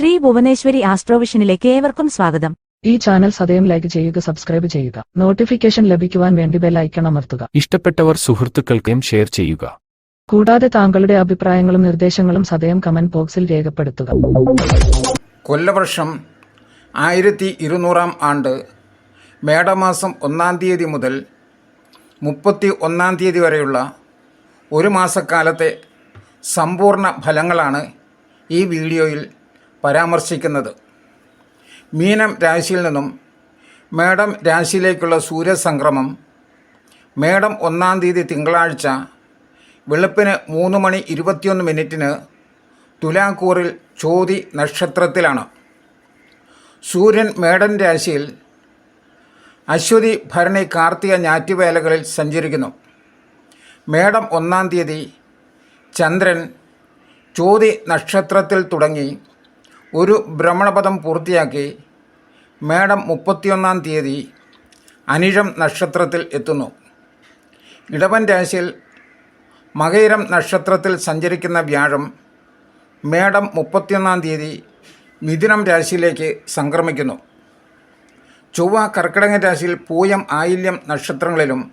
ശ്രീ ഭുവനേശ്വരി ആസ്ട്രോവിഷനിലേക്ക് ഏവർക്കും സ്വാഗതം. ഈ ചാനൽ സദയം ലൈക്ക് ചെയ്യുക സബ്സ്ക്രൈബ് ചെയ്യുക. നോട്ടിഫിക്കേഷൻ ലഭിക്കുവാൻ വേണ്ടി ബെൽ ഐക്കൺ അമർത്തുക. ഇഷ്ടപ്പെട്ടവർ സുഹൃത്തുക്കൾക്കും ഷെയർ ചെയ്യുക. കൂടാതെ താങ്കളുടെ അഭിപ്രായങ്ങളും നിർദ്ദേശങ്ങളും സദയം കമന്റ് ബോക്സിൽ രേഖപ്പെടുത്തുക. കൊല്ലവർഷം ആയിരത്തി ഇരുന്നൂറാം ആണ്ട് മേടമാസം ഒന്നാം തീയതി മുതൽ മുപ്പത്തി ഒന്നാം തീയതി വരെയുള്ള ഒരു മാസക്കാലത്തെ സമ്പൂർണ ഫലങ്ങളാണ് ഈ വീഡിയോയിൽ പരാമർശിക്കുന്നത്. മീനം രാശിയിൽ നിന്നും മേടം രാശിയിലേക്കുള്ള സൂര്യസംക്രമം മേടം ഒന്നാം തീയതി തിങ്കളാഴ്ച വെളുപ്പിന് മൂന്ന് മണി ഇരുപത്തിയൊന്ന് മിനിറ്റിന് തുലാക്കൂറിൽ ചോതി നക്ഷത്രത്തിലാണ്. സൂര്യൻ മേടൻ രാശിയിൽ അശ്വതി ഭരണി കാർത്തിക ഞാറ്റുവേലകളിൽ സഞ്ചരിക്കുന്നു. മേടം ഒന്നാം തീയതി ചന്ദ്രൻ ചോതി നക്ഷത്രത്തിൽ തുടങ്ങി ഒരു ഭ്രമണപഥം പൂർത്തിയാക്കി മേടം മുപ്പത്തിയൊന്നാം തീയതി അനിഴം നക്ഷത്രത്തിൽ എത്തുന്നു. ഇടവൻ രാശിയിൽ മകയിരം നക്ഷത്രത്തിൽ സഞ്ചരിക്കുന്ന വ്യാഴം മേടം മുപ്പത്തിയൊന്നാം തീയതി മിഥുനം രാശിയിലേക്ക് സംക്രമിക്കുന്നു. ചൊവ്വ കർക്കിടക രാശിയിൽ പൂയം ആയില്യം നക്ഷത്രങ്ങളിലും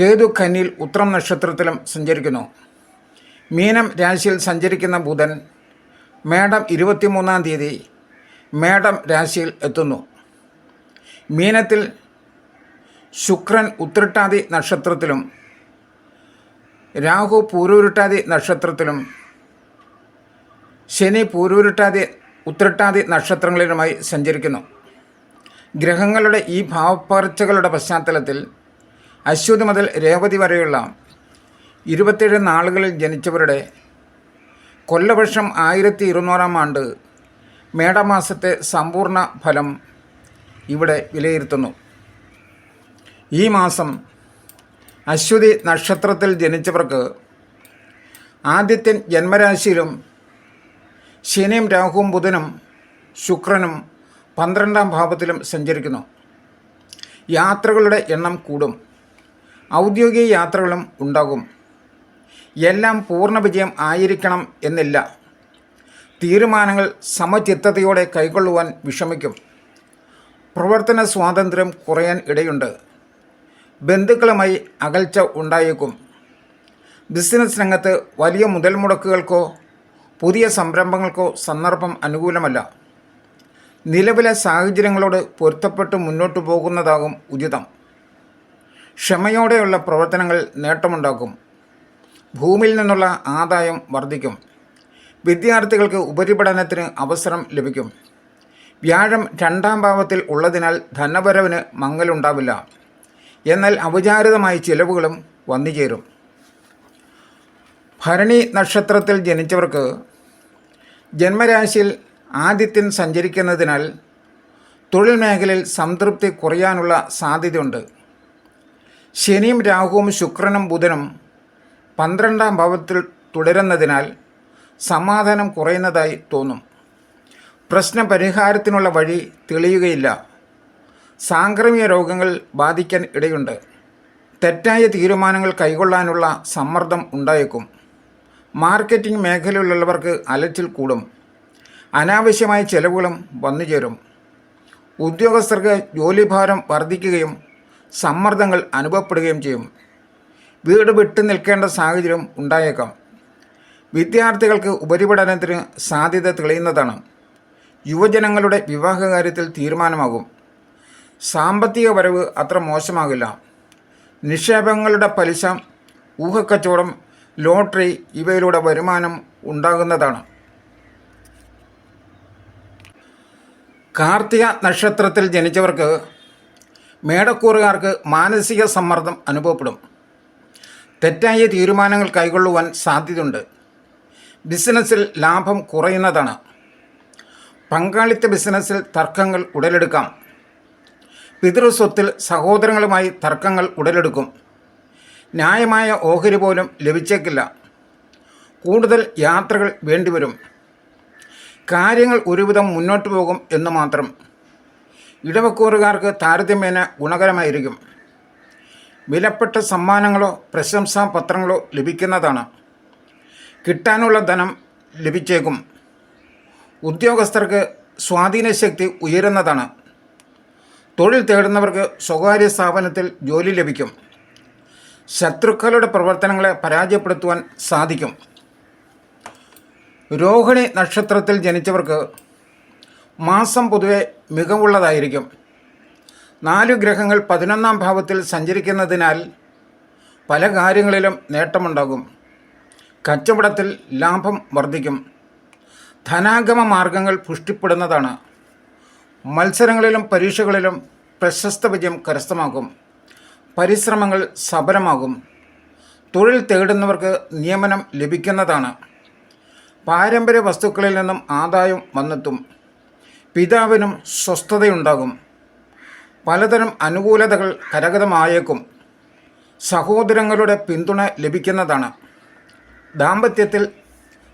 കേതു കന്നിൽ ഉത്രം നക്ഷത്രത്തിലും സഞ്ചരിക്കുന്നു. മീനം രാശിയിൽ സഞ്ചരിക്കുന്ന ബുധൻ മേടം ഇരുപത്തിമൂന്നാം തീയതി മേടം രാശിയിൽ എത്തുന്നു. മീനത്തിൽ ശുക്രൻ ഉത്രട്ടാതി നക്ഷത്രത്തിലും രാഹു പൂരൂരുട്ടാതി നക്ഷത്രത്തിലും ശനി പൂരൂരുട്ടാതി ഉത്രട്ടാതി നക്ഷത്രങ്ങളിലുമായി സഞ്ചരിക്കുന്നു. ഗ്രഹങ്ങളുടെ ഈ ഭാവപ്പകർച്ചകളുടെ പശ്ചാത്തലത്തിൽ അശ്വതി മുതൽ രേവതി വരെയുള്ള ഇരുപത്തേഴ് നാളുകളിൽ ജനിച്ചവരുടെ കൊല്ലവർഷം ആയിരത്തി ഇരുന്നൂറാം ആണ്ട് മേടമാസത്തെ സമ്പൂർണ ഫലം ഇവിടെ വിലയിരുത്തുന്നു. ഈ മാസം അശ്വതി നക്ഷത്രത്തിൽ ജനിച്ചവർക്ക് ആദിത്യൻ ജന്മരാശിയിലും ശനിയും രാഹുവും ബുധനും ശുക്രനും പന്ത്രണ്ടാം ഭാവത്തിലും സഞ്ചരിക്കുന്നു. യാത്രകളുടെ എണ്ണം കൂടും. ഔദ്യോഗിക യാത്രകളും ഉണ്ടാകും. എല്ലാം പൂർണ വിജയം ആയിരിക്കണം എന്നില്ല. തീരുമാനങ്ങൾ സമചിത്തതയോടെ കൈക്കൊള്ളുവാൻ വിഷമിക്കും. പ്രവർത്തന സ്വാതന്ത്ര്യം കുറയാൻ ഇടയുണ്ട്. ബന്ധുക്കളുമായി അകൽച്ച ഉണ്ടായേക്കും. ബിസിനസ് രംഗത്ത് വലിയ മുതൽ മുടക്കുകൾക്കോ പുതിയ സംരംഭങ്ങൾക്കോ സന്ദർഭം അനുകൂലമല്ല. നിലവിലെ സാഹചര്യങ്ങളോട് പൊരുത്തപ്പെട്ട് മുന്നോട്ട് പോകുന്നതാകും ഉചിതം. ക്ഷമയോടെയുള്ള പ്രവർത്തനങ്ങൾ നേട്ടമുണ്ടാക്കും. ഭൂമിയിൽ നിന്നുള്ള ആദായം വർദ്ധിക്കും. വിദ്യാർത്ഥികൾക്ക് ഉപരിപഠനത്തിന് അവസരം ലഭിക്കും. വ്യാഴം രണ്ടാം ഭാവത്തിൽ ഉള്ളതിനാൽ ധനവരവിന് മങ്ങലുണ്ടാവില്ല. എന്നാൽ ഔചാരിതമായ ചിലവുകളും വന്നുചേരും. ഭരണി നക്ഷത്രത്തിൽ ജനിച്ചവർക്ക് ജന്മരാശിയിൽ ആദിത്യൻ സഞ്ചരിക്കുന്നതിനാൽ തൊഴിൽ മേഖലയിൽ സംതൃപ്തി കുറയാനുള്ള സാധ്യതയുണ്ട്. ശനിയും രാഹുവും ശുക്രനും ബുധനും പന്ത്രണ്ടാം ഭാവത്തിൽ തുടരുന്നതിനാൽ സമാധാനം കുറയുന്നതായി തോന്നും. പ്രശ്ന പരിഹാരത്തിനുള്ള വഴി തെളിയുകയില്ല. സാംക്രമിക രോഗങ്ങൾ ബാധിക്കാൻ ഇടയുണ്ട്. തെറ്റായ തീരുമാനങ്ങൾ കൈകൊള്ളാനുള്ള സമ്മർദ്ദം ഉണ്ടായേക്കും. മാർക്കറ്റിംഗ് മേഖലയിലുള്ളവർക്ക് അലച്ചിൽ കൂടും. അനാവശ്യമായ ചെലവുകളും വന്നുചേരും. ഉദ്യോഗസ്ഥർക്ക് ജോലിഭാരം വർദ്ധിക്കുകയും സമ്മർദ്ദങ്ങൾ അനുഭവപ്പെടുകയും ചെയ്യും. വീട് വിട്ടു നിൽക്കേണ്ട സാഹചര്യം ഉണ്ടായേക്കാം. വിദ്യാർത്ഥികൾക്ക് ഉപരിപഠനത്തിന് സാധ്യത തെളിയുന്നതാണ്. യുവജനങ്ങളുടെ വിവാഹകാര്യത്തിൽ തീരുമാനമാകും. സാമ്പത്തിക വരവ് അത്ര മോശമാകില്ല. നിക്ഷേപങ്ങളുടെ പലിശ ഊഹക്കച്ചവടം ലോട്ടറി ഇവയിലൂടെ വരുമാനം ഉണ്ടാകുന്നതാണ്. കാർത്തിക നക്ഷത്രത്തിൽ ജനിച്ചവർക്ക് മേടക്കൂറുകാർക്ക് മാനസിക സമ്മർദ്ദം അനുഭവപ്പെടും. തെറ്റായ തീരുമാനങ്ങൾ കൈകൊള്ളുവാൻ സാധ്യതയുണ്ട്. ബിസിനസ്സിൽ ലാഭം കുറയുന്നതാണ്. പങ്കാളിത്ത ബിസിനസ്സിൽ തർക്കങ്ങൾ ഉടലെടുക്കാം. പിതൃസ്വത്തിൽ സഹോദരങ്ങളുമായി തർക്കങ്ങൾ ഉടലെടുക്കും. ന്യായമായ ഓഹരി പോലും ലഭിച്ചേക്കില്ല. കൂടുതൽ യാത്രകൾ വേണ്ടിവരും. കാര്യങ്ങൾ ഒരുവിധം മുന്നോട്ട് പോകും എന്ന് മാത്രം. ഇടവക്കൂറുകാർക്ക് താരതമ്യേന ഗുണകരമായിരിക്കും. വിലപ്പെട്ട സമ്മാനങ്ങളോ പ്രശംസാ പത്രങ്ങളോ ലഭിക്കുന്നതാണ്. കിട്ടാനുള്ള ധനം ലഭിച്ചേക്കും. ഉദ്യോഗസ്ഥർക്ക് സ്വാധീനശക്തി ഉയരുന്നതാണ്. തൊഴിൽ തേടുന്നവർക്ക് സ്വകാര്യ സ്ഥാപനത്തിൽ ജോലി ലഭിക്കും. ശത്രുക്കളുടെ പ്രവർത്തനങ്ങളെ പരാജയപ്പെടുത്തുവാൻ സാധിക്കും. രോഹിണി നക്ഷത്രത്തിൽ ജനിച്ചവർക്ക് മാസം പൊതുവെ മികവുള്ളതായിരിക്കും. നാലു ഗ്രഹങ്ങൾ പതിനൊന്നാം ഭാവത്തിൽ സഞ്ചരിക്കുന്നതിനാൽ പല കാര്യങ്ങളിലും നേട്ടമുണ്ടാകും. കച്ചവടത്തിൽ ലാഭം വർദ്ധിക്കും. ധനാഗമ മാർഗങ്ങൾ പുഷ്ടിപ്പെടുന്നതാണ്. മത്സരങ്ങളിലും പരീക്ഷകളിലും പ്രശസ്ത വിജയം കരസ്ഥമാകും. പരിശ്രമങ്ങൾ സഫലമാകും തൊഴിൽ തേടുന്നവർക്ക് നിയമനം ലഭിക്കുന്നതാണ്. പാരമ്പര്യ വസ്തുക്കളിൽ നിന്നും ആദായം വന്നെത്തും. പിതാവിനും സ്വസ്ഥതയുണ്ടാകും. പലതരം അനുകൂലതകൾ കരഗതമായേക്കും. സഹോദരങ്ങളുടെ പിന്തുണ ലഭിക്കുന്നതാണ്. ദാമ്പത്യത്തിൽ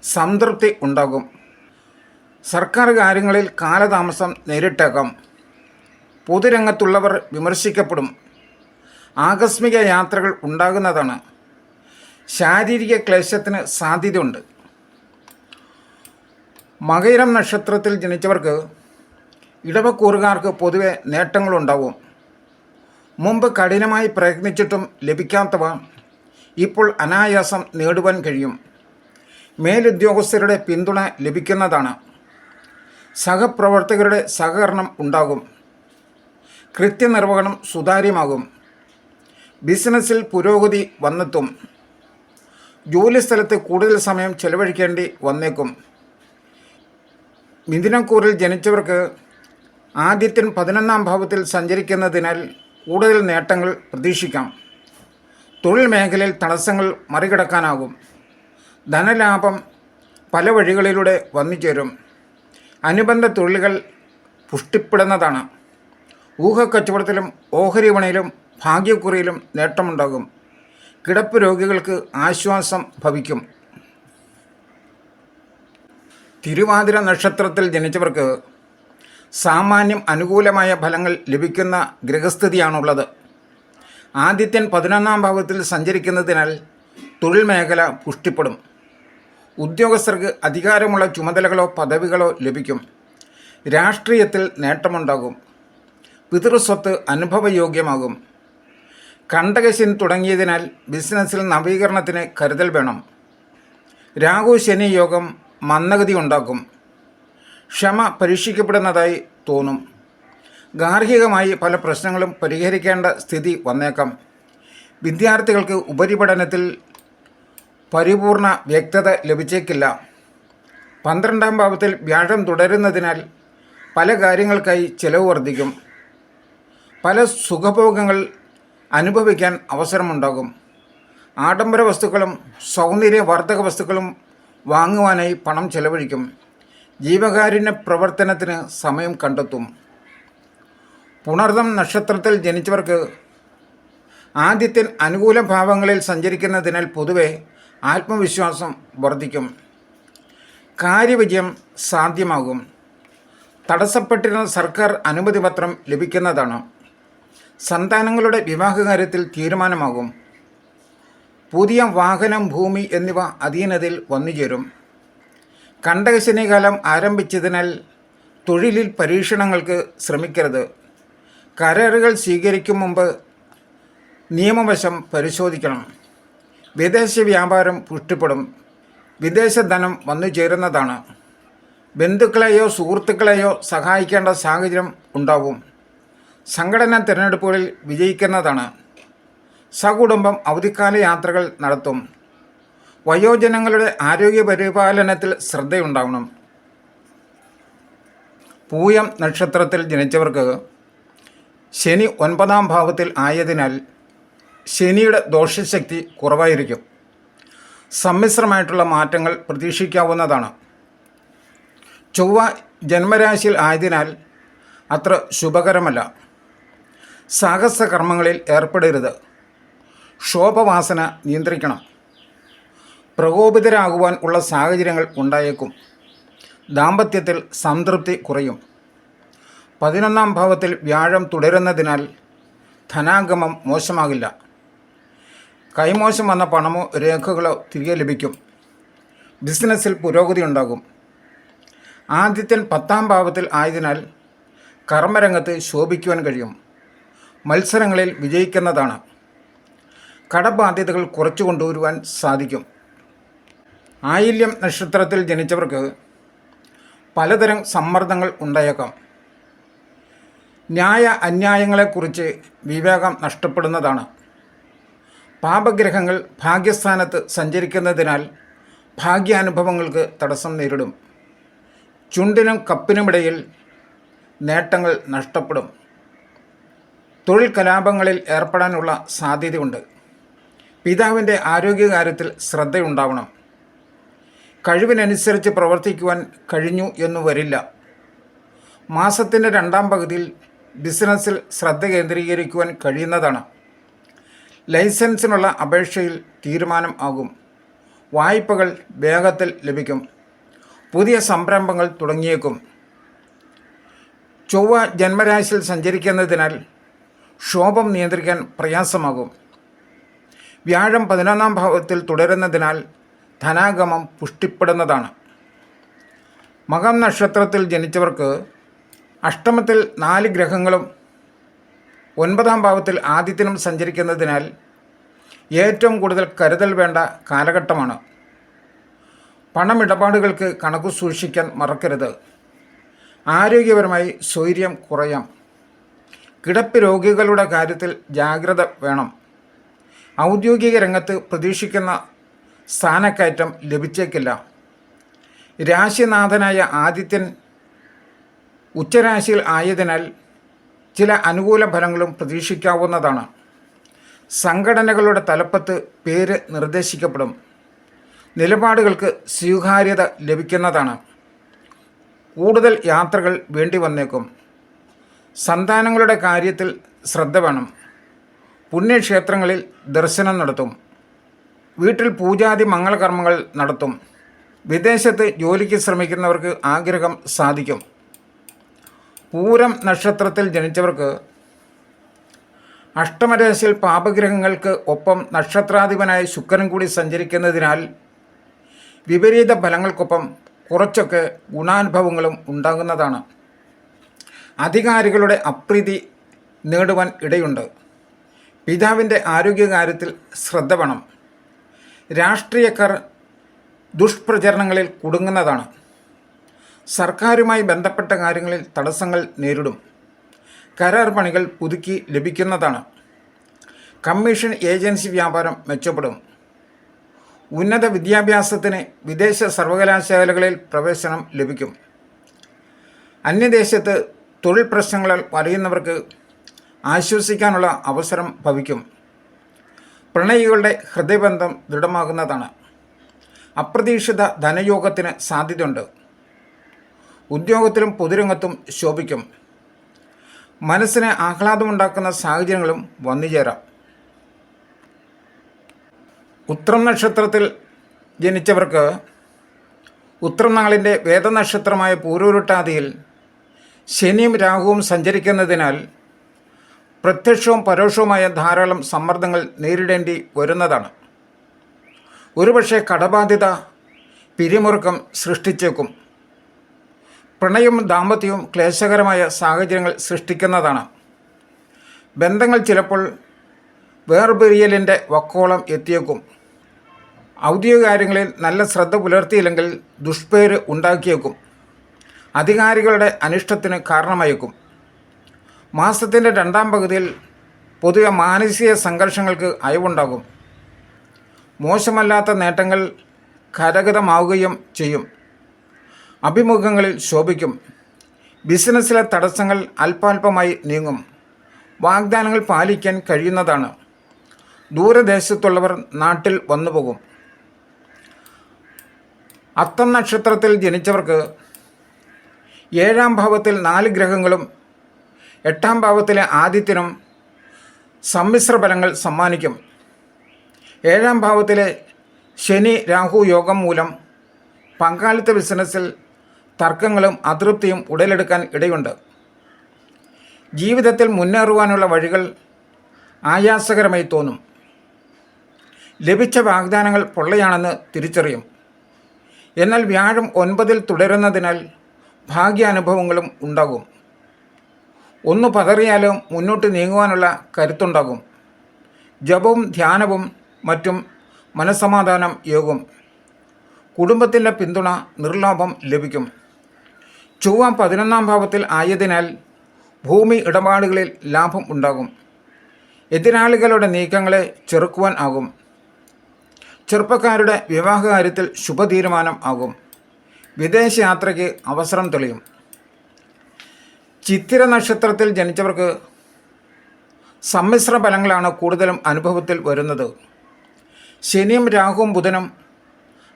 സംതൃപ്തി ഉണ്ടാകും. സർക്കാർ കാര്യങ്ങളിൽ കാലതാമസം നേരിട്ടേക്കാം. പൊതുരംഗത്തുള്ളവർ വിമർശിക്കപ്പെടും. ആകസ്മിക യാത്രകൾ ഉണ്ടാകുന്നതാണ്. ശാരീരിക ക്ലേശത്തിന് സാധ്യതയുണ്ട്. മകയിരം നക്ഷത്രത്തിൽ ജനിച്ചവർക്ക് ഇടവക്കൂറുകാർക്ക് പൊതുവെ നേട്ടങ്ങളുണ്ടാവും. മുമ്പ് കഠിനമായി പ്രയത്നിച്ചിട്ടും ലഭിക്കാത്തവ ഇപ്പോൾ അനായാസം നേടുവാൻ കഴിയും. മേലുദ്യോഗസ്ഥരുടെ പിന്തുണ ലഭിക്കുന്നതാണ്. സഹപ്രവർത്തകരുടെ സഹകരണം ഉണ്ടാകും. കൃത്യനിർവഹണം സുതാര്യമാകും. ബിസിനസ്സിൽ പുരോഗതി വന്നെത്തും. ജോലിസ്ഥലത്ത് കൂടുതൽ സമയം ചെലവഴിക്കേണ്ടി വന്നേക്കും. മിഥുനക്കൂറിൽ ജനിച്ചവർക്ക് ആദ്യത്തിൻ പതിനൊന്നാം ഭാവത്തിൽ സഞ്ചരിക്കുന്നതിനാൽ കൂടുതൽ നേട്ടങ്ങൾ പ്രതീക്ഷിക്കാം. തൊഴിൽ മേഖലയിൽ തടസ്സങ്ങൾ മറികടക്കാനാകും. ധനലാഭം പല വഴികളിലൂടെ വന്നുചേരും. അനുബന്ധ തൊഴിലുകൾ പുഷ്ടിപ്പെടുന്നതാണ്. ഊഹക്കച്ചവടത്തിലും ഓഹരി വിപണിയിലും ഭാഗ്യക്കുറിയിലും നേട്ടമുണ്ടാകും. കിടപ്പ് രോഗികൾക്ക് ആശ്വാസം ഭവിക്കും. തിരുവാതിര നക്ഷത്രത്തിൽ ജനിച്ചവർക്ക് സാമാന്യം അനുകൂലമായ ഫലങ്ങൾ ലഭിക്കുന്ന ഗ്രഹസ്ഥിതിയാണുള്ളത് ആദിത്യൻ പതിനൊന്നാം ഭാവത്തിൽ സഞ്ചരിക്കുന്നതിനാൽ തൊഴിൽ മേഖല പുഷ്ടിപ്പെടും. ഉദ്യോഗസ്ഥർക്ക് അധികാരമുള്ള ചുമതലകളോ പദവികളോ ലഭിക്കും. രാഷ്ട്രീയത്തിൽ നേട്ടമുണ്ടാകും. പിതൃസ്വത്ത് അനുഭവയോഗ്യമാകും. കണ്ടകശിൻ തുടങ്ങിയതിനാൽ ബിസിനസ്സിൽ നവീകരണത്തിന് കരുതൽ വേണം. രാഹു ശനി യോഗം മന്ദഗതി ഉണ്ടാക്കും. ക്ഷമ പരീക്ഷിക്കപ്പെടുന്നതായി തോന്നും. ഗാർഹികമായി പല പ്രശ്നങ്ങളും പരിഹരിക്കേണ്ട സ്ഥിതി വന്നേക്കാം. വിദ്യാർത്ഥികൾക്ക് ഉപരിപഠനത്തിൽ പരിപൂർണ വ്യക്തത ലഭിച്ചേക്കില്ല. പന്ത്രണ്ടാം ഭാവത്തിൽ വ്യാഴം തുടരുന്നതിനാൽ പല കാര്യങ്ങൾക്കായി ചിലവ് വർദ്ധിക്കും. പല സുഖഭോഗങ്ങൾ അനുഭവിക്കാൻ അവസരമുണ്ടാകും. ആഡംബര വസ്തുക്കളും സൗന്ദര്യവർദ്ധക വസ്തുക്കളും വാങ്ങുവാനായി പണം ചെലവഴിക്കും. ജീവകാരുണ്യ പ്രവർത്തനത്തിന് സമയം കണ്ടെത്തും. പുണർദം നക്ഷത്രത്തിൽ ജനിച്ചവർക്ക് ആദ്യത്തിൽ അനുകൂല ഭാവങ്ങളിൽ സഞ്ചരിക്കുന്നതിനാൽ പൊതുവെ ആത്മവിശ്വാസം വർദ്ധിക്കും. കാര്യവിജയം സാധ്യമാകും. തടസ്സപ്പെട്ടിരുന്ന സർക്കാർ അനുമതി പത്രം ലഭിക്കുന്നതാണ്. സന്താനങ്ങളുടെ വിവാഹകാര്യത്തിൽ തീരുമാനമാകും. പുതിയ വാഹനം ഭൂമി എന്നിവ അധീനതയിൽ വന്നുചേരും. കണ്ടകശനികാലം ആരംഭിച്ചതിനാൽ തൊഴിലിൽ പരീക്ഷണങ്ങൾക്ക് ശ്രമിക്കരുത്. കരാറുകൾ സ്വീകരിക്കും മുമ്പ് നിയമവശം പരിശോധിക്കണം. വിദേശ വ്യാപാരം പുഷ്ടിപ്പെടും. വിദേശ ധനം വന്നു ചേരുന്നതാണ്. ബന്ധുക്കളെയോ സുഹൃത്തുക്കളെയോ സഹായിക്കേണ്ട സാഹചര്യം ഉണ്ടാവും. സംഘടനാ തിരഞ്ഞെടുപ്പുകളിൽ വിജയിക്കുന്നതാണ്. സകുടുംബം അവധിക്കാല യാത്രകൾ നടത്തും. വയോജനങ്ങളുടെ ആരോഗ്യ പരിപാലനത്തിൽ ശ്രദ്ധയുണ്ടാവണം. പൂയം നക്ഷത്രത്തിൽ ജനിച്ചവർക്ക് ശനി ഒൻപതാം ഭാവത്തിൽ ആയതിനാൽ ശനിയുടെ ദോഷശക്തി കുറവായിരിക്കും. സമ്മിശ്രമായിട്ടുള്ള മാറ്റങ്ങൾ പ്രതീക്ഷിക്കാവുന്നതാണ്. ചൊവ്വ ജന്മരാശിയിൽ ആയതിനാൽ അത്ര ശുഭകരമല്ല. സാഹസകർമ്മങ്ങളിൽ ഏർപ്പെടരുത്. ശോഭവാസന നിയന്ത്രിക്കണം. പ്രകോപിതരാകുവാൻ ഉള്ള സാഹചര്യങ്ങൾ ഉണ്ടായേക്കും. ദാമ്പത്യത്തിൽ സംതൃപ്തി കുറയും. പതിനൊന്നാം ഭാവത്തിൽ വ്യാഴം തുടരുന്നതിനാൽ ധനാഗമം മോശമാകില്ല. കൈമോശം വന്ന പണമോ രേഖകളോ തിരികെ ലഭിക്കും. ബിസിനസ്സിൽ പുരോഗതി ഉണ്ടാകും. ആദിത്യൻ പത്താം ഭാവത്തിൽ ആയതിനാൽ കർമ്മരംഗത്ത് ശോഭിക്കുവാൻ കഴിയും. മത്സരങ്ങളിൽ വിജയിക്കുന്നതാണ്. കടബാധ്യതകൾ കുറച്ചു കൊണ്ടുവരുവാൻ സാധിക്കും. ആയില്യം നക്ഷത്രത്തിൽ ജനിച്ചവർക്ക് പലതരം സമ്മർദ്ദങ്ങൾ ഉണ്ടായേക്കാം. ന്യായ അന്യായങ്ങളെക്കുറിച്ച് വിവേകം നഷ്ടപ്പെടുന്നതാണ്. പാപഗ്രഹങ്ങൾ ഭാഗ്യസ്ഥാനത്ത് സഞ്ചരിക്കുന്നതിനാൽ ഭാഗ്യാനുഭവങ്ങൾക്ക് തടസ്സം നേരിടും. ചുണ്ടിനും കപ്പിനുമിടയിൽ നേട്ടങ്ങൾ നഷ്ടപ്പെടും. തൊഴിൽ കലാപങ്ങളിൽ ഏർപ്പെടാനുള്ള സാധ്യതയുണ്ട്. പിതാവിന്റെ ആരോഗ്യകാര്യത്തിൽ ശ്രദ്ധയുണ്ടാവണം. കഴിവിനനുസരിച്ച് പ്രവർത്തിക്കുവാൻ കഴിഞ്ഞു എന്ന് വരില്ല. മാസത്തിന്റെ രണ്ടാം പകുതിയിൽ ബിസിനസ്സിൽ ശ്രദ്ധ കേന്ദ്രീകരിക്കുവാൻ കഴിയുന്നതാണ്. ലൈസൻസിനുള്ള അപേക്ഷയിൽ തീരുമാനം ആകും. വായ്പകൾ വേഗത്തിൽ ലഭിക്കും. പുതിയ സംരംഭങ്ങൾ തുടങ്ങിയേക്കും. ചൊവ്വ ജന്മരാശിയിൽ സഞ്ചരിക്കുന്നതിനാൽ ക്ഷോഭം നിയന്ത്രിക്കാൻ പ്രയാസമാകും. വ്യാഴം പതിനൊന്നാം ഭാവത്തിൽ തുടരുന്നതിനാൽ ധനാഗമം പുഷ്ടിപ്പെടുന്നതാണ്. മകം നക്ഷത്രത്തിൽ ജനിച്ചവർക്ക് അഷ്ടമത്തിൽ നാല് ഗ്രഹങ്ങളും ഒൻപതാം ഭാവത്തിൽ ആദിത്യനും സഞ്ചരിക്കുന്നതിനാൽ ഏറ്റവും കൂടുതൽ കരുതൽ വേണ്ട കാലഘട്ടമാണ്. പണമിടപാടുകൾക്ക് കണക്ക് സൂക്ഷിക്കാൻ മറക്കരുത്. ആരോഗ്യപരമായി സ്വൈര്യം കുറയാം. കിടപ്പ് രോഗികളുടെ കാര്യത്തിൽ ജാഗ്രത വേണം. ഔദ്യോഗിക രംഗത്ത് പ്രതീക്ഷിക്കുന്ന സ്ഥാനക്കയറ്റം ലഭിച്ചേക്കില്ല. രാശിനാഥനായ ആദിത്യൻ ഉച്ചരാശിയിൽ ആയതിനാൽ ചില അനുകൂല ഫലങ്ങളും പ്രതീക്ഷിക്കാവുന്നതാണ്. സംഘടനകളുടെ തലപ്പത്ത് പേര് നിർദ്ദേശിക്കപ്പെടും. നിലപാടുകൾക്ക് സ്വീകാര്യത ലഭിക്കുന്നതാണ്. കൂടുതൽ യാത്രകൾ വേണ്ടി വന്നേക്കും. സന്താനങ്ങളുടെ കാര്യത്തിൽ ശ്രദ്ധ വേണം. പുണ്യക്ഷേത്രങ്ങളിൽ ദർശനം നടത്തും. വീട്ടിൽ പൂജാതി മംഗളകർമ്മങ്ങൾ നടത്തും. വിദേശത്ത് ജോലിക്ക് ശ്രമിക്കുന്നവർക്ക് ആഗ്രഹം സാധിക്കും. പൂരം നക്ഷത്രത്തിൽ ജനിച്ചവർക്ക് അഷ്ടമരാശിയിൽ പാപഗ്രഹങ്ങൾക്ക് ഒപ്പം നക്ഷത്രാധിപനായ ശുക്രൻ കൂടി സഞ്ചരിക്കുന്നതിനാൽ വിപരീത ഫലങ്ങൾക്കൊപ്പം കുറച്ചൊക്കെ ഗുണാനുഭവങ്ങളും ഉണ്ടാകുന്നതാണ്. അധികാരികളുടെ അപ്രീതി നേടുവാൻ ഇടയുണ്ട്. പിതാവിന്റെ ആരോഗ്യകാര്യത്തിൽ ശ്രദ്ധ വേണം. രാഷ്ട്രീയക്കാർ ദുഷ്പ്രചരണങ്ങളിൽ കുടുങ്ങുന്നതാണ്. സർക്കാരുമായി ബന്ധപ്പെട്ട കാര്യങ്ങളിൽ തടസ്സങ്ങൾ നേരിടും. കരാർ പണികൾ പുതുക്കി ലഭിക്കുന്നതാണ്. കമ്മീഷൻ ഏജൻസി വ്യാപാരം മെച്ചപ്പെടും. ഉന്നത വിദ്യാഭ്യാസത്തിന് വിദേശ സർവകലാശാലകളിൽ പ്രവേശനം ലഭിക്കും. അന്യദേശത്ത് തൊഴിൽ പ്രശ്നങ്ങളിൽ വലയുന്നവർക്ക് ആശ്വസിക്കാനുള്ള അവസരം ഭവിക്കും. പ്രണയികളുടെ ഹൃദയബന്ധം ദൃഢമാകുന്നതാണ്. അപ്രതീക്ഷിത ധനയോഗത്തിന് സാധ്യതയുണ്ട്. ഉദ്യോഗത്തിലും പൊതുരംഗത്തും ശോഭിക്കും. മനസ്സിന് ആഹ്ലാദമുണ്ടാക്കുന്ന സാഹചര്യങ്ങളും വന്നുചേരാം. ഉത്രം നക്ഷത്രത്തിൽ ജനിച്ചവർക്ക് ഉത്രം നാളിന്റെ വേദനക്ഷത്രമായ പൂരൂരുട്ടാതിയിൽ ശനിയും രാഹുവും സഞ്ചരിക്കുന്നതിനാൽ പ്രത്യക്ഷവും പരോക്ഷവുമായ ധാരാളം സമ്മർദ്ദങ്ങൾ നേരിടേണ്ടി വരുന്നതാണ്. ഒരുപക്ഷെ കടബാധ്യത പിരിമുറുക്കം സൃഷ്ടിച്ചേക്കും. പ്രണയവും ദാമ്പത്യവും ക്ലേശകരമായ സാഹചര്യങ്ങൾ സൃഷ്ടിക്കുന്നതാണ്. ബന്ധങ്ങൾ ചിലപ്പോൾ വേർപിരിയലിന്റെ വക്കോളം എത്തിയേക്കും. ഔദ്യോഗിക കാര്യങ്ങളിൽ നല്ല ശ്രദ്ധ പുലർത്തിയില്ലെങ്കിൽ ദുഷ്പേര് ഉണ്ടാക്കിയേക്കും. അധികാരികളുടെ അനിഷ്ടത്തിന് കാരണമായേക്കും. മാസത്തിന്റെ രണ്ടാം പകുതിയിൽ പൊതുവെ മാനസിക സംഘർഷങ്ങൾക്ക് അയവുണ്ടാകും. മോശമല്ലാത്ത നേട്ടങ്ങൾ കരഗതമാവുകയും ചെയ്യും. അഭിമുഖങ്ങളിൽ ശോഭിക്കും. ബിസിനസ്സിലെ തടസ്സങ്ങൾ അല്പാൽപമായി നീങ്ങും. വാഗ്ദാനങ്ങൾ പാലിക്കാൻ കഴിയുന്നതാണ്. ദൂരദേശത്തുള്ളവർ നാട്ടിൽ വന്നുപോകും. അത്തം നക്ഷത്രത്തിൽ ജനിച്ചവർക്ക് ഏഴാം ഭാവത്തിൽ നാല് ഗ്രഹങ്ങളും എട്ടാം ഭാവത്തിലെ ആദിത്യനും സമ്മിശ്ര ഫലങ്ങൾ സമ്മാനിക്കും. ഏഴാം ഭാവത്തിലെ ശനി രാഹു യോഗം മൂലം പങ്കാളിത്ത ബിസിനസ്സിൽ തർക്കങ്ങളും അതൃപ്തിയും ഉടലെടുക്കാൻ ഇടയുണ്ട്. ജീവിതത്തിൽ മുന്നേറുവാനുള്ള വഴികൾ ആയാസകരമായി തോന്നും. ലഭിച്ച വാഗ്ദാനങ്ങൾ പൊള്ളയാണെന്ന് തിരിച്ചറിയും. എന്നാൽ വ്യാഴം ഒൻപതിൽ തുടരുന്നതിനാൽ ഭാഗ്യാനുഭവങ്ങളും ഉണ്ടാകും. ഒന്ന് പതറിയാലും മുന്നോട്ട് നീങ്ങുവാനുള്ള കരുത്തുണ്ടാകും. ജപവും ധ്യാനവും മറ്റും മനസ്സമാധാനം യോഗം കുടുംബത്തിന്റെ പിന്തുണ നിർലോഭം ലഭിക്കും. ചൊവ്വ പതിനൊന്നാം ഭാവത്തിൽ ആയതിനാൽ ഭൂമി ഇടപാടുകളിൽ ലാഭം ഉണ്ടാകും. എതിരാളികളുടെ നീക്കങ്ങളെ ചെറുക്കുവാൻ ആകും. ചെറുപ്പക്കാരുടെ വിവാഹകാര്യത്തിൽ ശുഭതീരുമാനം ആകും. വിദേശയാത്രയ്ക്ക് അവസരം തെളിയും. ചിത്തിര നക്ഷത്രത്തിൽ ജനിച്ചവർക്ക് സമ്മിശ്ര ഫലങ്ങളാണ് കൂടുതലും അനുഭവത്തിൽ വരുന്നത്. ശനിയും രാഹുവും ബുധനും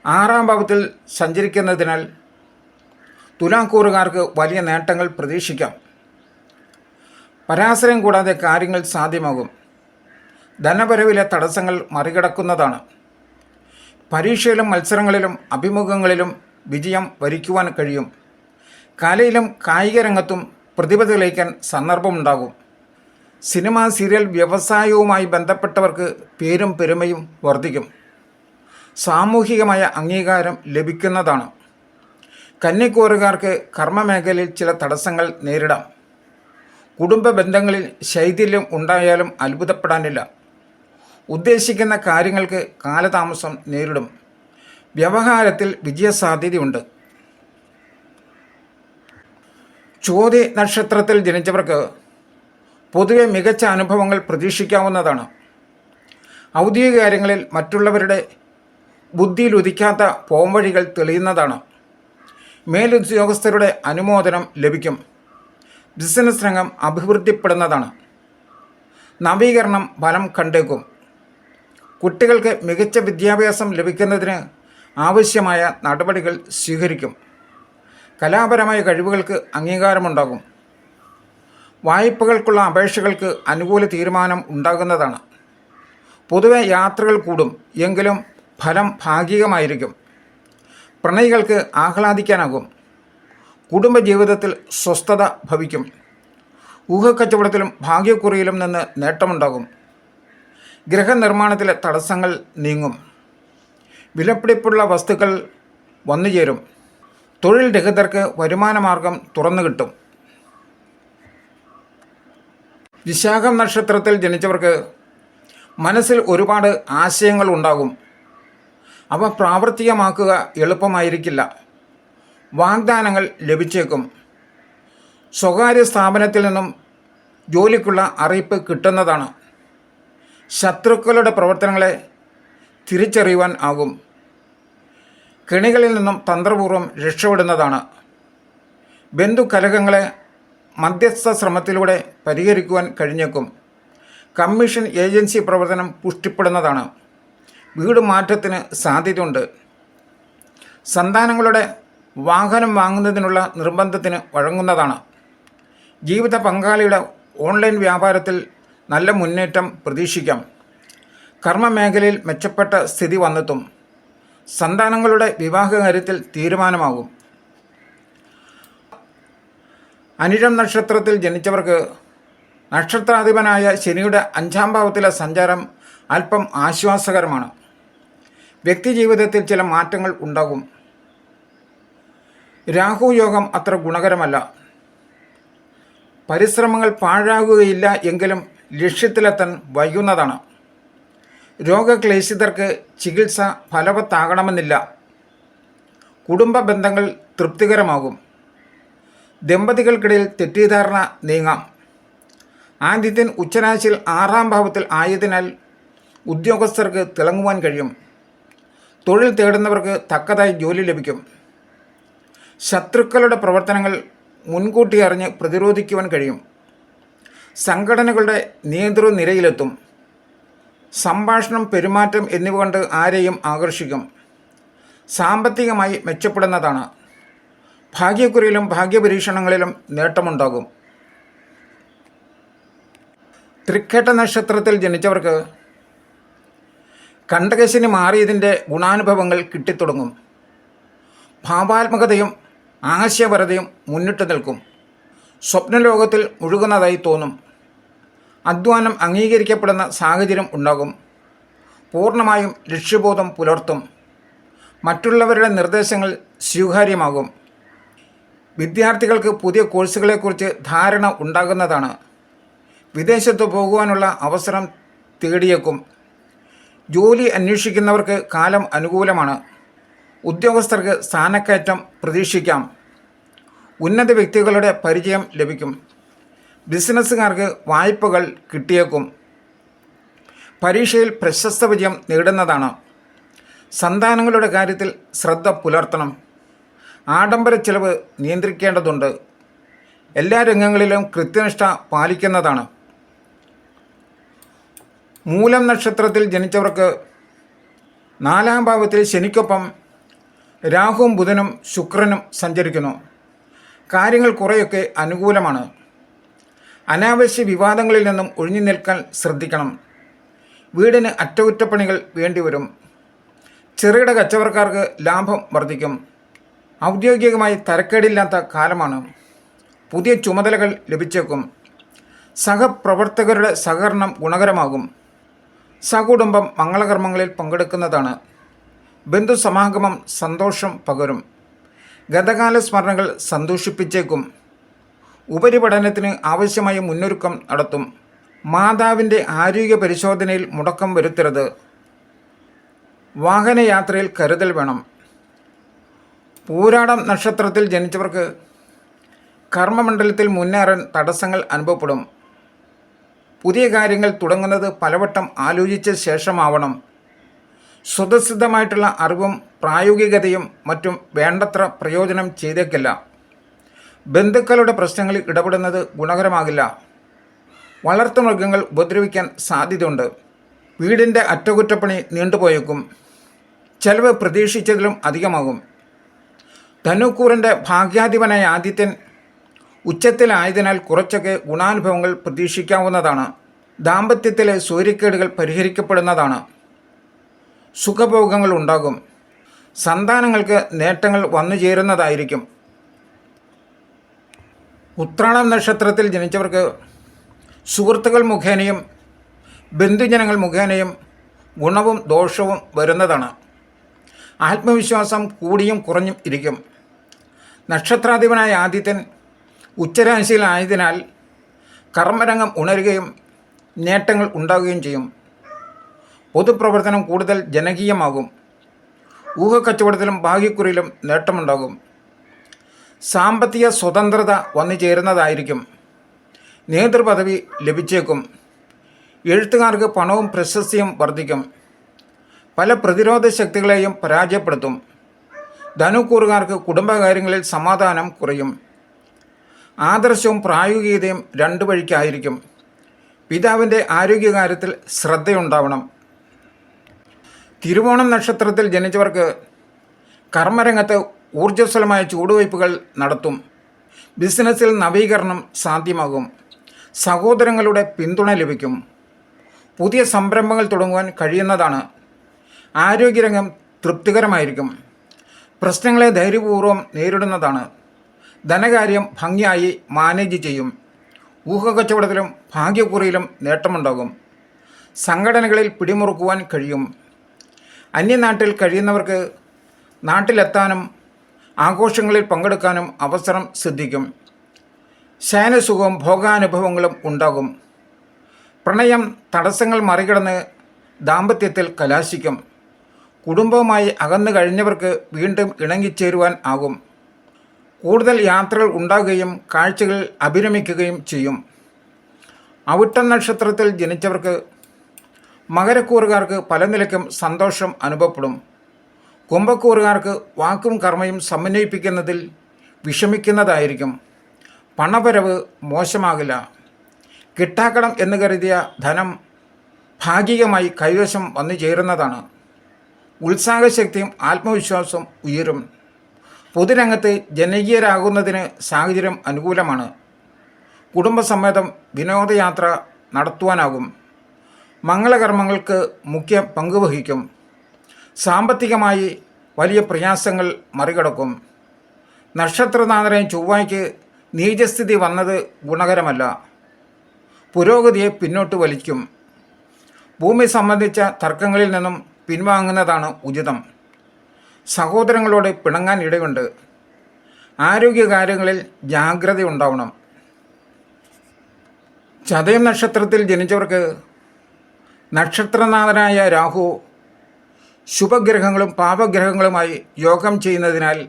ആറാം ഭാവത്തിൽ സഞ്ചരിക്കുന്നതിനാൽ തുലാക്കൂറുകാർക്ക് വലിയ നേട്ടങ്ങൾ പ്രതീക്ഷിക്കാം. പരാശ്രയം കൂടാതെ കാര്യങ്ങൾ സാധ്യമാകും. ധനപരവിലെ തടസ്സങ്ങൾ മറികടക്കുന്നതാണ്. പരീക്ഷയിലും മത്സരങ്ങളിലും അഭിമുഖങ്ങളിലും വിജയം വരിക്കുവാൻ കഴിയും. കലയിലും കായിക രംഗത്തും പ്രതിഭ തെളിയിക്കാൻ സന്ദർഭമുണ്ടാകും. സിനിമ സീരിയൽ വ്യവസായവുമായി ബന്ധപ്പെട്ടവർക്ക് പേരും പെരുമയും വർദ്ധിക്കും. സാമൂഹികമായ അംഗീകാരം ലഭിക്കുന്നതാണ്. കന്നിക്കൂറുകാർക്ക് കർമ്മമേഖലയിൽ ചില തടസ്സങ്ങൾ നേരിടാം. കുടുംബ ബന്ധങ്ങളിൽ ശൈഥില്യം ഉണ്ടായാലും അത്ഭുതപ്പെടാനില്ല. ഉദ്ദേശിക്കുന്ന കാര്യങ്ങൾക്ക് കാലതാമസം നേരിടും. വ്യവഹാരത്തിൽ വിജയസാധ്യതയുണ്ട്. ചോദ്യ നക്ഷത്രത്തിൽ ജനിച്ചവർക്ക് പൊതുവെ മികച്ച അനുഭവങ്ങൾ പ്രതീക്ഷിക്കാവുന്നതാണ്. ഔദ്യോഗിക കാര്യങ്ങളിൽ മറ്റുള്ളവരുടെ ബുദ്ധിയിൽ ഉദിക്കാത്ത പോംവഴികൾ തെളിയുന്നതാണ്. മേലുദ്യോഗസ്ഥരുടെ അനുമോദനം ലഭിക്കും. ബിസിനസ് രംഗം അഭിവൃദ്ധിപ്പെടുന്നതാണ്. നവീകരണം ഫലം കണ്ടേക്കും. കുട്ടികൾക്ക് മികച്ച വിദ്യാഭ്യാസം ലഭിക്കുന്നതിന് ആവശ്യമായ നടപടികൾ സ്വീകരിക്കും. കലാപരമായ കഴിവുകൾക്ക് അംഗീകാരമുണ്ടാകും. വായ്പകൾക്കുള്ള അപേക്ഷകൾക്ക് അനുകൂല തീരുമാനം ഉണ്ടാകുന്നതാണ്. പൊതുവെ യാത്രകൾ കൂടും എങ്കിലും ഫലം ഭാഗികമായിരിക്കും. പ്രണയികൾക്ക് ആഹ്ലാദിക്കാനാകും. കുടുംബജീവിതത്തിൽ സ്വസ്ഥത ഭവിക്കും. ഊഹക്കച്ചവടത്തിലും ഭാഗ്യക്കുറിയിലും നിന്ന് നേട്ടമുണ്ടാകും. ഗൃഹനിർമ്മാണത്തിലെ തടസ്സങ്ങൾ നീങ്ങും. വിലപിടിപ്പുള്ള വസ്തുക്കൾ വന്നുചേരും. തൊഴിൽ രഹിതർക്ക് വരുമാനമാർഗം തുറന്നു കിട്ടും. വിശാഖം നക്ഷത്രത്തിൽ ജനിച്ചവർക്ക് മനസ്സിൽ ഒരുപാട് ആശയങ്ങൾ ഉണ്ടാകും. അവ പ്രാവർത്തികമാക്കുക എളുപ്പമായിരിക്കില്ല. വാഗ്ദാനങ്ങൾ ലഭിച്ചേക്കും. സ്വകാര്യ സ്ഥാപനത്തിൽ നിന്നും ജോലിക്കുള്ള അറിയിപ്പ് കിട്ടുന്നതാണ്. ശത്രുക്കളുടെ പ്രവർത്തനങ്ങളെ തിരിച്ചറിയുവാൻ ആകും. കെണികളിൽ നിന്നും തന്ത്രപൂർവം രക്ഷപ്പെടുന്നതാണ്. ബന്ധുകലഹങ്ങളെ മധ്യസ്ഥ ശ്രമത്തിലൂടെ പരിഹരിക്കുവാൻ കഴിഞ്ഞേക്കും. കമ്മീഷൻ ഏജൻസി പ്രവർത്തനം പുഷ്ടിപ്പെടുന്നതാണ്. വീട് മാറ്റത്തിന് സാധ്യതയുണ്ട്. സന്താനങ്ങളുടെ വാഹനം വാങ്ങുന്നതിനുള്ള നിർബന്ധത്തിന് വഴങ്ങുന്നതാണ്. ജീവിത പങ്കാളിയുടെ ഓൺലൈൻ വ്യാപാരത്തിൽ നല്ല മുന്നേറ്റം പ്രതീക്ഷിക്കാം. കർമ്മമേഖലയിൽ മെച്ചപ്പെട്ട സ്ഥിതി വന്നെത്തും. സന്താനങ്ങളുടെ വിവാഹ കാര്യത്തിൽ തീരുമാനമാകും. അനിഴം നക്ഷത്രത്തിൽ ജനിച്ചവർക്ക് നക്ഷത്രാധിപനായ ശനിയുടെ അഞ്ചാം ഭാവത്തിലെ സഞ്ചാരം അല്പം ആശ്വാസകരമാണ്. വ്യക്തി ജീവിതത്തിൽ ചില മാറ്റങ്ങൾ ഉണ്ടാകും. രാഹു യോഗം അത്ര ഗുണകരമല്ല. പരിശ്രമങ്ങൾ പാഴാകുകയില്ല എങ്കിലും ലക്ഷ്യത്തിലെത്താൻ വൈകുന്നതാണ്. രോഗക്ലേശിതർക്ക് ചികിത്സ ഫലവത്താകണമെന്നില്ല. കുടുംബ ബന്ധങ്ങൾ തൃപ്തികരമാകും. ദമ്പതികൾക്കിടയിൽ തെറ്റിദ്ധാരണ നീങ്ങാം. ആദിത്യൻ ഉച്ചരാശിയിൽ ആറാം ഭാവത്തിൽ ആയതിനാൽ ഉദ്യോഗസ്ഥർക്ക് തിളങ്ങുവാൻ കഴിയും. തൊഴിൽ തേടുന്നവർക്ക് തക്കതായി ജോലി ലഭിക്കും. ശത്രുക്കളുടെ പ്രവർത്തനങ്ങൾ മുൻകൂട്ടി അറിഞ്ഞ് പ്രതിരോധിക്കുവാൻ കഴിയും. സംഘടനകളുടെ നിയന്ത്രനിരയിലെത്തും സംഭാഷണം പെരുമാറ്റം എന്നിവ കൊണ്ട് ആരെയും ആകർഷിക്കും. സാമ്പത്തികമായി മെച്ചപ്പെടുന്നതാണ്. ഭാഗ്യക്കുറിയിലും ഭാഗ്യപരീക്ഷണങ്ങളിലും നേട്ടമുണ്ടാകും. തൃക്കേട്ട നക്ഷത്രത്തിൽ ജനിച്ചവർക്ക് കണ്ടകശിനി മാറിയതിന്റെ ഗുണാനുഭവങ്ങൾ കിട്ടിത്തുടങ്ങും. ഭാവാത്മകതയും ആശയപരതയും മുന്നിട്ട് നിൽക്കും. സ്വപ്നലോകത്തിൽ മുഴുകുന്നതായി തോന്നും. അധ്വാനം അംഗീകരിക്കപ്പെടുന്ന സാഹചര്യം ഉണ്ടാകും. പൂർണമായും ലക്ഷ്യബോധം പുലർത്തും. മറ്റുള്ളവരുടെ നിർദ്ദേശങ്ങൾ സ്വീകാര്യമാകും. വിദ്യാർത്ഥികൾക്ക് പുതിയ കോഴ്സുകളെക്കുറിച്ച് ധാരണ ഉണ്ടാകുന്നതാണ്. വിദേശത്ത് പോകുവാനുള്ള അവസരം തേടിയേക്കും. ജോലി അന്വേഷിക്കുന്നവർക്ക് കാലം അനുകൂലമാണ്. ഉദ്യോഗസ്ഥർക്ക് സ്ഥാനക്കയറ്റം പ്രതീക്ഷിക്കാം. ഉന്നത വ്യക്തികളുടെ പരിചയം ലഭിക്കും. ബിസിനസ്സുകാർക്ക് വായ്പകൾ കിട്ടിയേക്കും. പരീക്ഷയിൽ പ്രശസ്ത വിജയം നേടുന്നതാണ്. സന്താനങ്ങളുടെ കാര്യത്തിൽ ശ്രദ്ധ പുലർത്തണം. ആഡംബര ചെലവ് നിയന്ത്രിക്കേണ്ടതുണ്ട്. എല്ലാ രംഗങ്ങളിലും കൃത്യനിഷ്ഠ പാലിക്കുന്നതാണ്. മൂലം നക്ഷത്രത്തിൽ ജനിച്ചവർക്ക് നാലാം ഭാവത്തിൽ ശനിക്കൊപ്പം രാഹുവും ബുധനും ശുക്രനും സഞ്ചരിക്കുന്നു. കാര്യങ്ങൾ കുറേയൊക്കെ അനുകൂലമാണ്. അനാവശ്യ വിവാദങ്ങളിൽ നിന്നും ഒഴിഞ്ഞു നിൽക്കാൻ ശ്രദ്ധിക്കണം. വീടിന് അറ്റകുറ്റപ്പണികൾ വേണ്ടിവരും. ചെറുകിട കച്ചവടക്കാർക്ക് ലാഭം വർദ്ധിക്കും. ഔദ്യോഗികമായി തരക്കേടില്ലാത്ത കാലമാണ്. പുതിയ ചുമതലകൾ ലഭിച്ചേക്കും. സഹപ്രവർത്തകരുടെ സഹകരണം ഗുണകരമാകും. സകുടുംബം മംഗളകർമ്മങ്ങളിൽ പങ്കെടുക്കുന്നതാണ്. ബന്ധുസമാഗമം സന്തോഷം പകരും. ഗതകാല സ്മരണകൾ സന്തോഷിപ്പിച്ചേക്കും. ഉപരിപഠനത്തിന് ആവശ്യമായ മുന്നൊരുക്കം നടത്തും. മാതാവിന്റെ ആരോഗ്യ പരിശോധനയിൽ മുടക്കം വരുത്തരുത്. വാഹനയാത്രയിൽ കരുതൽ വേണം. പൂരാടം നക്ഷത്രത്തിൽ ജനിച്ചവർക്ക് കർമ്മമണ്ഡലത്തിൽ മുന്നേറാൻ തടസ്സങ്ങൾ അനുഭവപ്പെടും. പുതിയ കാര്യങ്ങൾ തുടങ്ങുന്നത് പലവട്ടം ആലോചിച്ച ശേഷമാവണം. സ്വതസിദ്ധമായിട്ടുള്ള അറിവും പ്രായോഗികതയും മറ്റും വേണ്ടത്ര പ്രയോജനം ചെയ്തേക്കില്ല. ബന്ധുക്കളുടെ പ്രശ്നങ്ങളിൽ ഇടപെടുന്നത് ഗുണകരമാകില്ല. വളർത്തുമൃഗങ്ങൾ ഉപദ്രവിക്കാൻ സാധ്യതയുണ്ട്. വീടിന്റെ അറ്റകുറ്റപ്പണി നീണ്ടുപോയേക്കും. ചെലവ് പ്രതീക്ഷിച്ചതിലും അധികമാകും. ധനുക്കൂറിന്റെ ഭാഗ്യാധിപനായ ആദിത്യൻ ഉച്ചത്തിലായതിനാൽ കുറച്ചൊക്കെ ഗുണാനുഭവങ്ങൾ പ്രതീക്ഷിക്കാവുന്നതാണ്. ദാമ്പത്യത്തിലെ സൂര്യക്കേടുകൾ പരിഹരിക്കപ്പെടുന്നതാണ്. സുഖഭോഗങ്ങൾ ഉണ്ടാകും. സന്താനങ്ങൾക്ക് നേട്ടങ്ങൾ വന്നു ചേരുന്നതായിരിക്കും ഉത്രാടം നക്ഷത്രത്തിൽ ജനിച്ചവർക്ക് സുഹൃത്തുക്കൾ മുഖേനയും ബന്ധുജനങ്ങൾ മുഖേനയും ഗുണവും ദോഷവും വരുന്നതാണ്. ആത്മവിശ്വാസം കൂടിയും കുറഞ്ഞും ഇരിക്കും. നക്ഷത്രാധിപനായ ആദിത്യൻ ഉച്ചരാശിയിലായതിനാൽ കർമ്മരംഗം ഉണരുകയും നേട്ടങ്ങൾ ഉണ്ടാവുകയും ചെയ്യും. പൊതുപ്രവർത്തനം കൂടുതൽ ജനകീയമാകും. ഊഹക്കച്ചവടത്തിലും ഭാഗ്യക്കുറിയിലും നേട്ടമുണ്ടാകും. സാമ്പത്തിക സ്വതന്ത്രത വന്നു ചേരുന്നതായിരിക്കും നേതൃപദവി ലഭിച്ചേക്കും. എഴുത്തുകാർക്ക് പണവും പ്രശസ്തിയും വർദ്ധിക്കും. പല പ്രതിരോധ ശക്തികളെയും പരാജയപ്പെടുത്തും. ധനുക്കൂറുകാർക്ക് കുടുംബകാര്യങ്ങളിൽ സമാധാനം കുറയും. ആദർശവും പ്രായോഗികതയും രണ്ടു വഴിക്കായിരിക്കും. പിതാവിന്റെ ആരോഗ്യകാര്യത്തിൽ ശ്രദ്ധയുണ്ടാവണം. തിരുവോണം നക്ഷത്രത്തിൽ ജനിച്ചവർക്ക് കർമ്മരംഗത്ത് ഊർജസ്വലമായ ചൂടുവയ്പ്പുകൾ നടത്തും. ബിസിനസ്സിൽ നവീകരണം സാധ്യമാകും. സഹോദരങ്ങളുടെ പിന്തുണ ലഭിക്കും. പുതിയ സംരംഭങ്ങൾ തുടങ്ങുവാൻ കഴിയുന്നതാണ്. ആരോഗ്യരംഗം തൃപ്തികരമായിരിക്കും. പ്രശ്നങ്ങളെ ധൈര്യപൂർവം നേരിടുന്നതാണ്. ധനകാര്യം ഭംഗിയായി മാനേജ് ചെയ്യും. ഊഹക്കച്ചവടത്തിലും ഭാഗ്യക്കുറിയിലും നേട്ടമുണ്ടാകും. സംഘടനകളിൽ പിടിമുറുക്കുവാൻ കഴിയും. അന്യനാട്ടിൽ കഴിയുന്നവർക്ക് നാട്ടിലെത്താനും ആഘോഷങ്ങളിൽ പങ്കെടുക്കാനും അവസരം സിദ്ധിക്കും. ശയനസുഖവും ഭോഗാനുഭവങ്ങളും ഉണ്ടാകും. പ്രണയം തടസ്സങ്ങൾ മറികടന്ന് ദാമ്പത്യത്തിൽ കലാശിക്കും. കുടുംബവുമായി അകന്നു കഴിഞ്ഞവർക്ക് വീണ്ടും ഇണങ്ങിച്ചേരുവാൻ ആകും. കൂടുതൽ യാത്രകൾ ഉണ്ടാകുകയും കാഴ്ചകൾ അഭിരമിക്കുകയും ചെയ്യും. അവിട്ട നക്ഷത്രത്തിൽ ജനിച്ചവർക്ക് മകരക്കൂറുകാർക്ക് പല നിലയ്ക്കും സന്തോഷം അനുഭവപ്പെടും. കുംഭക്കൂറുകാർക്ക് വാക്കും കർമ്മയും സമന്വയിപ്പിക്കുന്നതിൽ വിഷമിക്കുന്നതായിരിക്കും. പണവരവ് മോശമാകില്ല. കിട്ടാക്കടം എന്ന് കരുതിയ ധനം ഭാഗികമായി കൈവശം വന്നു ചേരുന്നതാണ്. ഉത്സാഹശക്തിയും ആത്മവിശ്വാസവും ഉയരും. പൊതുരംഗത്ത് ജനകീയരാകുന്നതിന് സാഹചര്യം അനുകൂലമാണ്. കുടുംബസമേതം വിനോദയാത്ര നടത്തുവാനാകും. മംഗളകർമ്മങ്ങൾക്ക് മുഖ്യ പങ്കുവഹിക്കും സാമ്പത്തികമായി വലിയ പ്രയാസങ്ങൾ മറികടക്കും. നക്ഷത്രനാഥരൻ ചൊവ്വായ്ക്ക് നീചസ്ഥിതി വന്നത് ഗുണകരമല്ല. പുരോഗതിയെ പിന്നോട്ട് വലിക്കും. ഭൂമി സംബന്ധിച്ച തർക്കങ്ങളിൽ നിന്നും പിൻവാങ്ങുന്നതാണ് ഉചിതം. സഹോദരങ്ങളോട് പിണങ്ങാൻ ഇടയുണ്ട്. ആരോഗ്യകാര്യങ്ങളിൽ ജാഗ്രത ഉണ്ടാവണം. ചതയം നക്ഷത്രത്തിൽ ജനിച്ചവർക്ക് നക്ഷത്രനാഥനായ രാഹു ശുഭഗ്രഹങ്ങളും പാപഗ്രഹങ്ങളുമായി യോഗം ചെയ്യുന്നതിനാൽ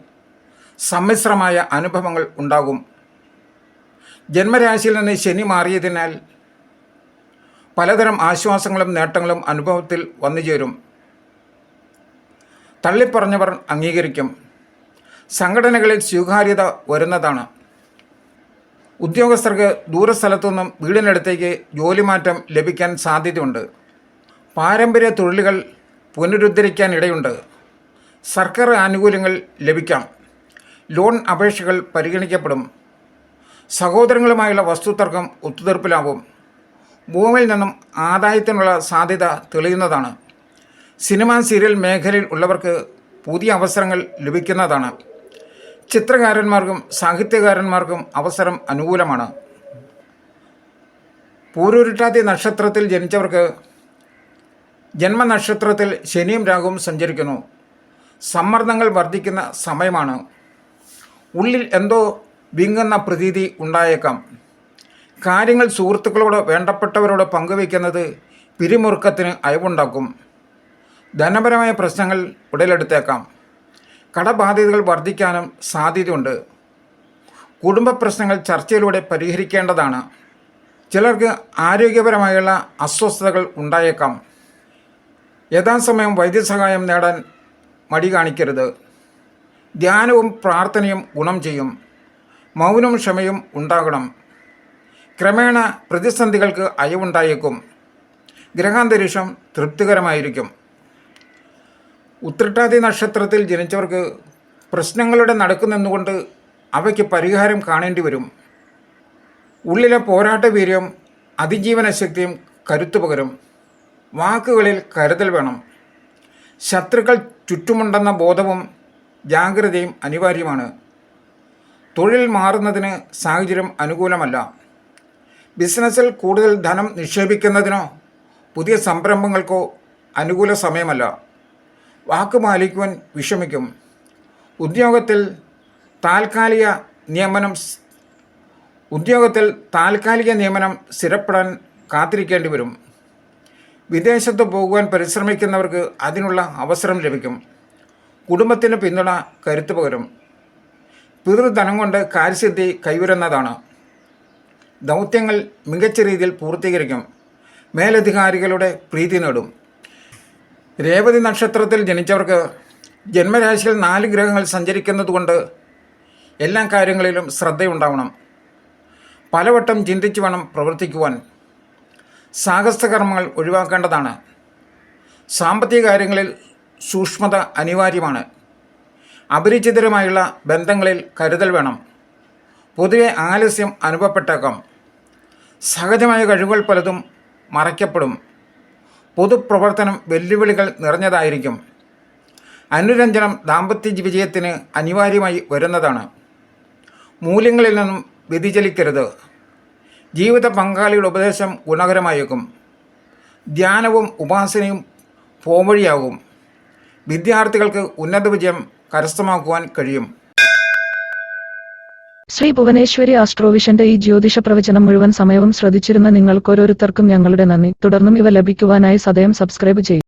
സമ്മിശ്രമായ അനുഭവങ്ങൾ ഉണ്ടാകും. ജന്മരാശിയിൽ നിന്ന് ശനി മാറിയതിനാൽ പലതരം ആശ്വാസങ്ങളും നേട്ടങ്ങളും അനുഭവത്തിൽ വന്നുചേരും തള്ളിപ്പറഞ്ഞവർ അംഗീകരിക്കും. സംഘടനകളിൽ സ്വീകാര്യത വരുന്നതാണ്. ഉദ്യോഗസ്ഥർക്ക് ദൂരസ്ഥലത്തുനിന്നും വീടിനടുത്തേക്ക് ജോലിമാറ്റം ലഭിക്കാൻ സാധ്യതയുണ്ട്. പാരമ്പര്യ തൊഴിലുകൾ പുനരുദ്ധരിക്കാൻ ഇടയുണ്ട്. സർക്കാർ ആനുകൂല്യങ്ങൾ ലഭിക്കാം. ലോൺ അപേക്ഷകൾ പരിഗണിക്കപ്പെടും. സഹോദരങ്ങളുമായുള്ള വസ്തുതർക്കം ഒത്തുതീർപ്പിലാവും. ഭൂമിയിൽ നിന്നും ആദായത്തിനുള്ള സാധ്യത തെളിയുന്നതാണ്. സിനിമ സീരിയൽ മേഖലയിൽ ഉള്ളവർക്ക് പുതിയ അവസരങ്ങൾ ലഭിക്കുന്നതാണ്. ചിത്രകാരന്മാർക്കും സാഹിത്യകാരന്മാർക്കും അവസരം അനുകൂലമാണ്. പൂരുരുട്ടാതി നക്ഷത്രത്തിൽ ജനിച്ചവർക്ക് ജന്മനക്ഷത്രത്തിൽ ശനിയും രാഹുവും സഞ്ചരിക്കുന്നു. സമ്മർദ്ദങ്ങൾ വർദ്ധിക്കുന്ന സമയമാണ്. ഉള്ളിൽ എന്തോ വിങ്ങുന്ന പ്രതീതി ഉണ്ടായേക്കാം. കാര്യങ്ങൾ സുഹൃത്തുക്കളോട് വേണ്ടപ്പെട്ടവരോട് പങ്കുവയ്ക്കുന്നത് പിരിമുറുക്കത്തിന് അയവുണ്ടാക്കും. ധനപരമായ പ്രശ്നങ്ങൾ ഉടലെടുത്തേക്കാം. കടബാധ്യതകൾ വർദ്ധിക്കാനും സാധ്യതയുണ്ട്. കുടുംബ പ്രശ്നങ്ങൾ ചർച്ചയിലൂടെ പരിഹരിക്കേണ്ടതാണ്. ചിലർക്ക് ആരോഗ്യപരമായുള്ള അസ്വസ്ഥതകൾ ഉണ്ടായേക്കാം. യഥാസമയം വൈദ്യസഹായം നേടാൻ മടി കാണിക്കരുത്. ധ്യാനവും പ്രാർത്ഥനയും ഗുണം ചെയ്യും. മൗനവും ക്ഷമയും ഉണ്ടാകണം. ക്രമേണ പ്രതിസന്ധികൾക്ക് അയവുണ്ടായേക്കും. ഗ്രഹാന്തരീക്ഷം തൃപ്തികരമായിരിക്കും. ഉത്രട്ടാതി നക്ഷത്രത്തിൽ ജനിച്ചവർക്ക് പ്രശ്നങ്ങളുടെ നടുക്ക് നിന്നുകൊണ്ട് അവയ്ക്ക് പരിഹാരം കാണേണ്ടി വരും. ഉള്ളിലെ പോരാട്ട വീര്യം അതിജീവന ശക്തിയും കരുത്തു പകരും. വാക്കുകളിൽ കരുതൽ വേണം. ശത്രുക്കൾ ചുറ്റുമുണ്ടെന്ന ബോധവും ജാഗ്രതയും അനിവാര്യമാണ്. തൊഴിൽ മാറുന്നതിന് സാഹചര്യം അനുകൂലമല്ല. ബിസിനസ്സിൽ കൂടുതൽ ധനം നിക്ഷേപിക്കുന്നതിനോ പുതിയ സംരംഭങ്ങൾക്കോ അനുകൂല സമയമല്ല. വാക്ക് പാലിക്കുവാൻ വിഷമിക്കും. ഉദ്യോഗത്തിൽ താൽക്കാലിക നിയമനം ഉദ്യോഗത്തിൽ താൽക്കാലിക നിയമനം സ്ഥിരപ്പെടാൻ കാത്തിരിക്കേണ്ടി വരും. വിദേശത്ത് പോകുവാൻ പരിശ്രമിക്കുന്നവർക്ക് അതിനുള്ള അവസരം ലഭിക്കും. കുടുംബത്തിന് പിന്തുണ കരുത്തു പകരും. പിതൃധനം കൊണ്ട് കാര്യസിദ്ധി കൈവരുന്നതാണ്. ദൗത്യങ്ങൾ മികച്ച രീതിയിൽ പൂർത്തീകരിക്കും. മേലധികാരികളുടെ പ്രീതി നേടും. രേവതി നക്ഷത്രത്തിൽ ജനിച്ചവർക്ക് ജന്മരാശിയിൽ നാല് ഗ്രഹങ്ങൾ സഞ്ചരിക്കുന്നതുകൊണ്ട് എല്ലാ കാര്യങ്ങളിലും ശ്രദ്ധയുണ്ടാവണം. പലവട്ടം ചിന്തിച്ചു വേണം പ്രവർത്തിക്കുവാൻ. സാഹസകർമ്മങ്ങൾ ഒഴിവാക്കേണ്ടതാണ്. സാമ്പത്തിക കാര്യങ്ങളിൽ സൂക്ഷ്മത അനിവാര്യമാണ്. അപരിചിതരുമായുള്ള ബന്ധങ്ങളിൽ കരുതൽ വേണം. പൊതുവെ ആലസ്യം അനുഭവപ്പെട്ടേക്കാം. സഹജമായ കഴിവുകൾ പലതും മറയ്ക്കപ്പെടും. പൊതുപ്രവർത്തനം വെല്ലുവിളികൾ നിറഞ്ഞതായിരിക്കും. അനുരഞ്ജനം ദാമ്പത്യ വിജയത്തിന് അനിവാര്യമായി വരുന്നതാണ്. മൂല്യങ്ങളിൽ നിന്നും വ്യതിചലിക്കരുത്. ജീവിത പങ്കാളിയുടെ ഉപദേശം ഗുണകരമായേക്കും. ധ്യാനവും ഉപാസനയും പോംവഴിയാകും. വിദ്യാർത്ഥികൾക്ക് ഉന്നത വിജയം കരസ്ഥമാക്കുവാൻ കഴിയും. ശ്രീ ഭുവനേശ്വരി ആസ്ട്രോവിഷന്റെ ഈ ജ്യോതിഷ പ്രവചനം മുഴുവൻ സമയവും ശ്രദ്ധിച്ചിരുന്ന നിങ്ങൾക്ക് ഓരോരുത്തർക്കും ഞങ്ങളുടെ നന്ദി. തുടർന്നും ഇവ ലഭിക്കുവാനായി സദയം സബ്സ്ക്രൈബ് ചെയ്യും.